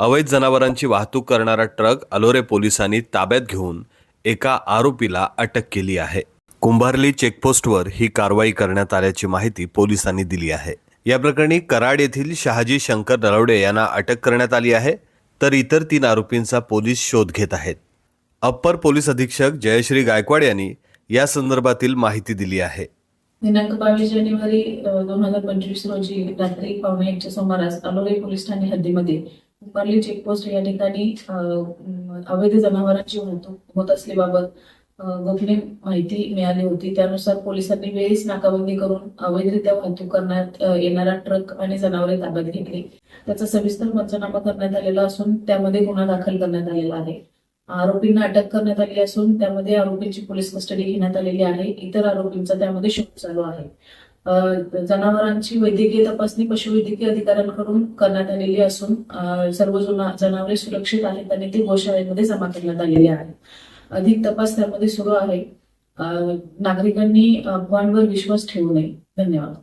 अवैध जनावरांची वाहतूक करणारा ट्रक अलोरे पोलिसांनी ताब्यात घेऊन एका आरोपीला अटक केली आहे. कुंभारली चेकपोस्टवर ही कारवाई करण्यात आल्याची माहिती पोलिसांनी दिली आहे. या प्रकरणी कराड येथील शहाजी शंकर नरवडे यांना अटक करण्यात आली आहे तर इतर तीन आरोपींचा पोलीस शोध घेत आहेत. अप्पर पोलीस अधीक्षक जयश्री गायकवाड यांनी या संदर्भातील माहिती दिली आहे. दिनांक बावीस जानेवारी दोन हजार पंचवीस रोजी रात्री पावणे एकच्या सुमारास अलोरे पोलीस ठाणे हद्दीमध्ये उपारली चेकपोस्ट या ठिकाणी अवैध जनावरांची वाहतूक होत असल्याबाबत गोपनीय माहिती मिळाली होती. त्यानुसार पोलिसांनी वेळीच नाकाबंदी करून अवैधरित्या वाहतूक करण्यात येणारा ट्रक आणि जनावरे ताब्यात घेतली. त्याचा सविस्तर पंचनामा करण्यात आलेला असून त्यामध्ये गुन्हा दाखल करण्यात आलेला आहे. आरोपींना अटक करण्यात आली असून त्यामध्ये आरोपींची पोलीस कस्टडी घेण्यात आलेली आहे. इतर आरोपींचा त्यामध्ये शोध चालू आहे. जनावरांची वैद्यकीय तपासणी पशुवैद्यकीय अधिकाऱ्यांकडून करण्यात आलेली असून सर्व जनावरे सुरक्षित आहेत आणि ते गोशाळेमध्ये जमा करण्यात आलेली आहे अधिक तपास त्यामध्ये सुरू आहे. नागरिकांनी अफवांवर विश्वास ठेवू नये. धन्यवाद.